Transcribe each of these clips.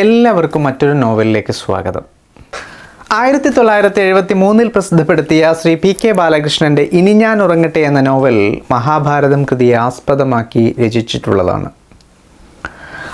എല്ലാവർക്കും മറ്റൊരു നോവലിലേക്ക് സ്വാഗതം. ആയിരത്തി തൊള്ളായിരത്തി എഴുപത്തി മൂന്നിൽ പ്രസിദ്ധപ്പെടുത്തിയ ശ്രീ പി കെ ബാലകൃഷ്ണന്റെ ഇനി ഞാൻ ഉറങ്ങട്ടെ എന്ന നോവൽ മഹാഭാരതം കൃതിയെ ആസ്പദമാക്കി രചിച്ചിട്ടുള്ളതാണ്.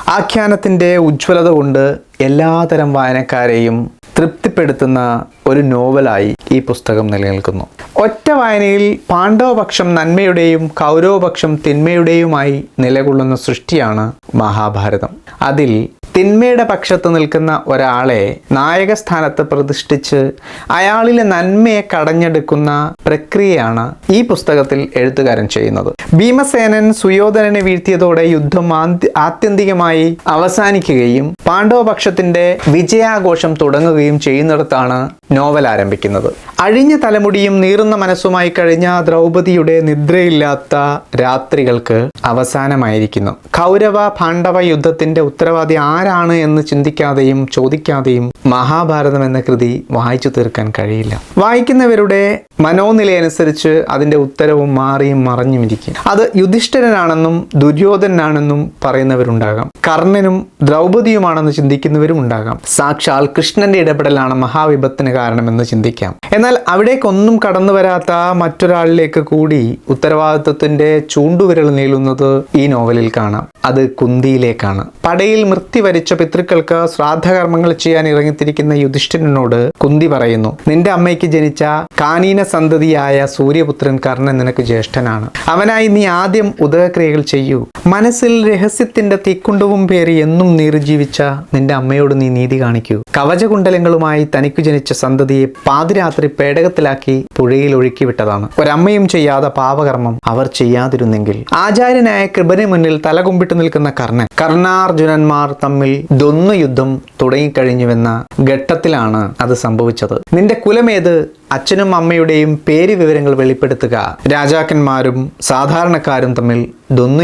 ആഖ്യാനത്തിന്റെ ഉജ്ജ്വലത കൊണ്ട് എല്ലാതരം വായനക്കാരെയും തൃപ്തിപ്പെടുത്തുന്ന ഒരു നോവലായി ഈ പുസ്തകം നിലനിൽക്കുന്നു. ഒറ്റ വായനയിൽ പാണ്ഡവപക്ഷം നന്മയുടെയും കൗരവപക്ഷം തിന്മയുടെയുമായി നിലകൊള്ളുന്ന സൃഷ്ടിയാണ് മഹാഭാരതം. അതിൽ തിന്മയുടെ പക്ഷത്ത് നിൽക്കുന്ന ഒരാളെ നായകസ്ഥാനത്ത് പ്രതിഷ്ഠിച്ച് അയാളിലെ നന്മയെ കടഞ്ഞെടുക്കുന്ന പ്രക്രിയയാണ് ഈ പുസ്തകത്തിൽ എഴുത്തുകാരൻ ചെയ്യുന്നത്. ഭീമസേനൻ സുയോധനനെ വീഴ്ത്തിയതോടെ യുദ്ധം ആത്യന്തികമായി അവസാനിക്കുകയും പാണ്ഡവപക്ഷത്തിന്റെ വിജയാഘോഷം തുടങ്ങുകയും ചെയ്യുന്നിടത്താണ് നോവൽ ആരംഭിക്കുന്നത്. അഴിഞ്ഞ തലമുടിയും നീറുന്ന മനസ്സുമായി കഴിഞ്ഞ ദ്രൗപതിയുടെ നിദ്രയില്ലാത്ത രാത്രികൾക്ക് അവസാനമായിരിക്കുന്നു. കൗരവ പാണ്ഡവ യുദ്ധത്തിന്റെ ഉത്തരവാദി ആരാണ് എന്ന് ചിന്തിക്കാതെയും ചോദിക്കാതെയും മഹാഭാരതം എന്ന കൃതി വായിച്ചു തീർക്കാൻ കഴിയില്ല. വായിക്കുന്നവരുടെ മനോനിലയനുസരിച്ച് അതിന്റെ ഉത്തരവും മാറിയും മറഞ്ഞും ഇരിക്കും. അത് യുധിഷ്ഠിരനാണെന്നും ദുര്യോധനാണെന്നും പറയുന്നവരുണ്ടാകാം. കർണനും ദ്രൗപദിയുമാണെന്ന് ചിന്തിക്കുന്നവരും ഉണ്ടാകാം. സാക്ഷാൽ കൃഷ്ണന്റെ ഇടപെടലാണ് മഹാവിപത്തിന് കാരണമെന്ന് ചിന്തിക്കാം. എന്നാൽ അവിടേക്കൊന്നും കടന്നു വരാത്ത മറ്റൊരാളിലേക്ക് കൂടി ഉത്തരവാദിത്വത്തിന്റെ ചൂണ്ടുവിരൽ നീളുന്നത് ഈ നോവലിൽ കാണാം. അത് കുന്തിയിലേക്കാണ്. പടയിൽ മൃത്തി വരിച്ച പിതൃക്കൾക്ക് ശ്രാദ്ധകർമ്മങ്ങൾ ചെയ്യാൻ ഇറങ്ങിത്തിരിക്കുന്ന യുധിഷ്ഠിരനോട് കുന്തി പറയുന്നു നിന്റെ അമ്മയ്ക്ക് ജനിച്ച കാനീന സന്തതിയായ സൂര്യപുത്രൻ കർണൻ നിനക്ക് ജ്യേഷ്ഠനാണ്. അവനായി നീ ആദ്യം ഉദകക്രിയകൾ ചെയ്യൂ. മനസ്സിൽ രഹസ്യത്തിന്റെ തീക്കുണ്ടവും പേറി എന്നും നീർജീവിച്ച നിന്റെ അമ്മയോട് നീ നീതി കാണിക്കൂ. കവചകുണ്ടലങ്ങളുമായി തനിക്ക് ജനിച്ച സന്തതിയെ പാതിരാത്രി പേടകത്തിലാക്കി പുഴയിൽ ഒഴുക്കി വിട്ടതാണ്. ഒരമ്മയും ചെയ്യാതെ പാപകർമ്മം അവർ ചെയ്യാതിരുന്നെങ്കിൽ. ആചാര്യനായ കൃപന് മുന്നിൽ തലകുമ്പിട്ട് നിൽക്കുന്ന കർണൻ കർണാർജുനന്മാർ തമ്മിൽ ദൊന്നു യുദ്ധം തുടങ്ങിക്കഴിഞ്ഞുവെന്ന ഘട്ടത്തിലാണ് അത് സംഭവിച്ചത്. നിന്റെ കുലമേത്? അച്ഛനും അമ്മയുടെയും പേര് വിവരങ്ങൾ വെളിപ്പെടുത്തുക. രാജാക്കന്മാരും സാധാരണക്കാരും തമ്മിൽ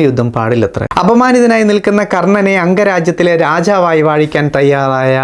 യുദ്ധം പാടില്ലത്ര. അപമാനിതനായി നിൽക്കുന്ന കർണനെ അംഗരാജ്യത്തിലെ രാജാവായി വാഴിക്കാൻ തയ്യാറായ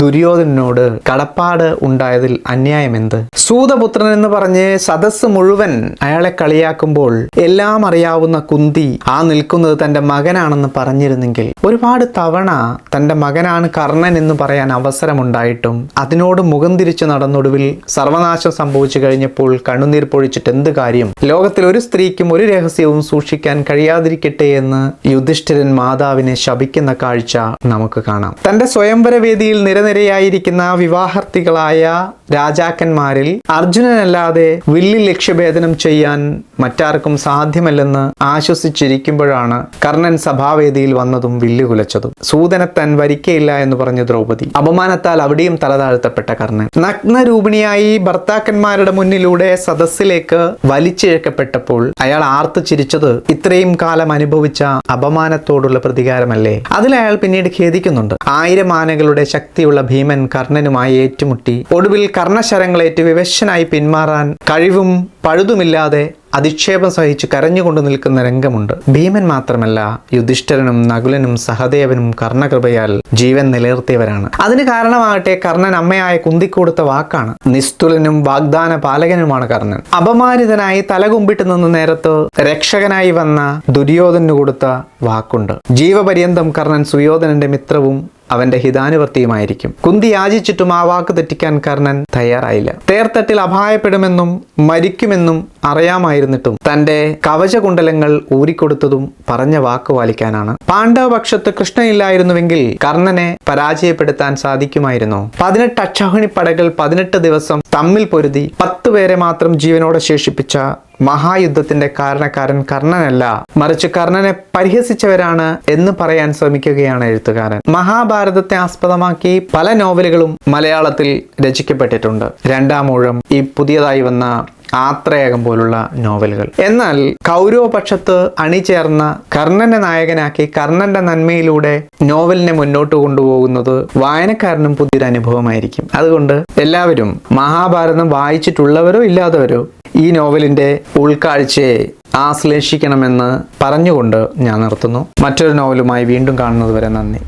ദുര്യോധനോട് കടപ്പാട് ഉണ്ടായതിൽ അന്യായമെന്ത്? സൂതപുത്രൻ എന്ന് പറഞ്ഞ് സദസ് മുഴുവൻ അയാളെ കളിയാക്കുമ്പോൾ എല്ലാം അറിയാവുന്ന കുന്തി ആ നിൽക്കുന്നത് തന്റെ മകനാണെന്ന് പറഞ്ഞിരുന്നെങ്കിൽ ഒരുപാട് തവണ തന്റെ മകനാണ് കർണൻ എന്ന് പറയാൻ അവസരമുണ്ടായിട്ടും അതിനോട് മുഖം തിരിച്ചു നടന്നൊടുവിൽ സർവനാശം സംഭവിച്ചു കഴിഞ്ഞപ്പോൾ കണ്ണുനീർ പൊഴിച്ചിട്ട് എന്ത് കാര്യം? ലോകത്തിൽ ഒരു സ്ത്രീക്കും ഒരു രഹസ്യവും സൂക്ഷിക്കാൻ കഴിയാതിരിക്കട്ടെ എന്ന് യുധിഷ്ഠിരൻ മാതാവിനെ ശപിക്കുന്ന കാഴ്ച നമുക്ക് കാണാം. തന്റെ സ്വയംവര വേദിയിൽ നിരനിരയായിരിക്കുന്ന വിവാഹർത്തികളായ രാജാക്കന്മാരിൽ അർജുനനല്ലാതെ വില്ലി ലക്ഷ്യഭേദനം ചെയ്യാൻ മറ്റാർക്കും സാധ്യമല്ലെന്ന് ആശ്വസിച്ചിരിക്കുമ്പോഴാണ് കർണൻ സഭാവേദിയിൽ വന്നതും വില്ലു കുലച്ചതും. സൂതനെ താൻ വരിക്കയില്ല എന്ന് പറഞ്ഞ ദ്രൗപദി അപമാനത്താൽ അവിടെയും തലതാഴ്ത്തപ്പെട്ട കർണൻ. നഗ്നരൂപിണിയായി ഭർത്താക്കന്മാരുടെ മുന്നിലൂടെ സദസ്സിലേക്ക് വലിച്ചിഴക്കപ്പെട്ടപ്പോൾ അയാൾ ആർത്തു ചിരിച്ചത് ഇത്രയും കാലം അനുഭവിച്ച അപമാനത്തോടുള്ള പ്രതികാരമല്ലേ? അതിൽ അയാൾ പിന്നീട് ഖേദിക്കുന്നുണ്ട്. ആയിരം ആനകളുടെ ശക്തിയുള്ള ഭീമൻ കർണനുമായി ഏറ്റുമുട്ടി ഒടുവിൽ കർണശരങ്ങളേറ്റ് വിവശനായി പിന്മാറാൻ കഴിവും പഴുതുമില്ലാതെ അധിക്ഷേപം സഹിച്ച് കരഞ്ഞുകൊണ്ട് നിൽക്കുന്ന രംഗമുണ്ട്. ഭീമൻ മാത്രമല്ല യുധിഷ്ഠിരനും നകുലനും സഹദേവനും കർണകൃപയാൽ ജീവൻ നിലനിർത്തിയവരാണ്. അതിന് കാരണമാകട്ടെ കർണൻ അമ്മയായ കുന്തിക്കൊടുത്ത വാക്കാണ്. നിസ്തുലനും വാഗ്ദാന പാലകനുമാണ് കർണൻ. അപമാനിതനായി തലകുമ്പിട്ട് നിന്ന നേരത്ത് രക്ഷകനായി വന്ന ദുര്യോധനു കൊടുത്ത വാക്കുണ്ട്. ജീവപര്യന്തം കർണൻ സുയോധനന്റെ മിത്രവും അവന്റെ ഹിതാനുവർത്തിയുമായിരിക്കും. കുന്തി യാചിച്ചിട്ടും ആ വാക്ക് തെറ്റിക്കാൻ കർണൻ തയ്യാറായില്ല. തേർത്തട്ടിൽ അഭായപ്പെടുമെന്നും മരിക്കുമെന്നും അറിയാമായിരുന്നിട്ടും തന്റെ കവചകുണ്ടലങ്ങൾ ഊരിക്കൊടുത്തതും പറഞ്ഞ വാക്ക് പാലിക്കാനാണ്. പാണ്ഡവപക്ഷത്ത് കൃഷ്ണനില്ലായിരുന്നുവെങ്കിൽ കർണനെ പരാജയപ്പെടുത്താൻ സാധിക്കുമായിരുന്നു. പതിനെട്ട് അക്ഷോഹിണിപ്പടകൾ പടകൾ പതിനെട്ട് ദിവസം തമ്മിൽ പൊരുതി പത്ത് പേരെ മാത്രം ജീവനോടെ ശേഷിപ്പിച്ച മഹായുദ്ധത്തിന്റെ കാരണക്കാരൻ കർണനല്ല. മറിച്ച് കർണനെ പരിഹസിച്ചവരാണ് എന്ന് പറയാൻ ശ്രമിക്കുകയാണ് എഴുത്തുകാരൻ. മഹാഭാരതത്തെ ആസ്പദമാക്കി പല നോവലുകളും മലയാളത്തിൽ രചിക്കപ്പെട്ടിട്ടുണ്ട്. രണ്ടാം ഊഴം ഈ പുതിയതായി വന്ന ആത്രേയകം പോലുള്ള നോവലുകൾ. എന്നാൽ കൗരവപക്ഷത്ത് അണിചേർന്ന കർണനെ നായകനാക്കി കർണന്റെ നന്മയിലൂടെ നോവലിനെ മുന്നോട്ട് കൊണ്ടുപോകുന്നത് വായനക്കാരനും പുതിയൊരു അനുഭവമായിരിക്കും. അതുകൊണ്ട് എല്ലാവരും മഹാഭാരതം വായിച്ചിട്ടുള്ളവരോ ഇല്ലാത്തവരോ ഈ നോവലിന്റെ ഉൾക്കാഴ്ചയെ ആശ്ലേഷിക്കണമെന്ന് പറഞ്ഞുകൊണ്ട് ഞാൻ നിർത്തുന്നു. മറ്റൊരു നോവലുമായി വീണ്ടും കാണുന്നത് വരെ നന്ദി.